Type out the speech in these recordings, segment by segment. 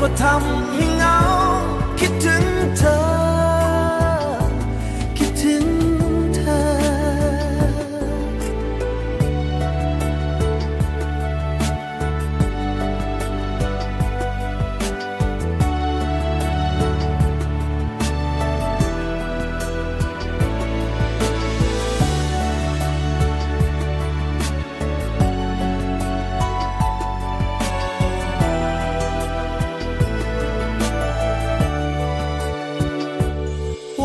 ก็ทำให้เหงา คิดถึงเธอ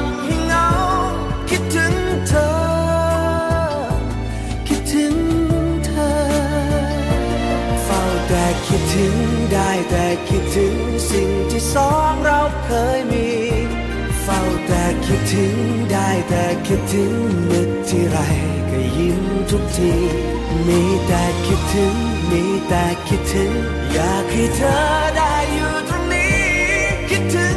ำให้เหงา คิดถึงเธอ คิดถึงเธอ เฝ้าแต่คิดถึงได้แต่คิดถึงสิ่งที่สองเราเคยมีเฝ้าแต่คิดถึงได้แต่คิดถึงนึกที่ไรก็ยิ้มทุกที มีแต่คิดถึง มีแต่คิดถึง อยากให้เธอได้อยู่ตรงนี้ คิดถึง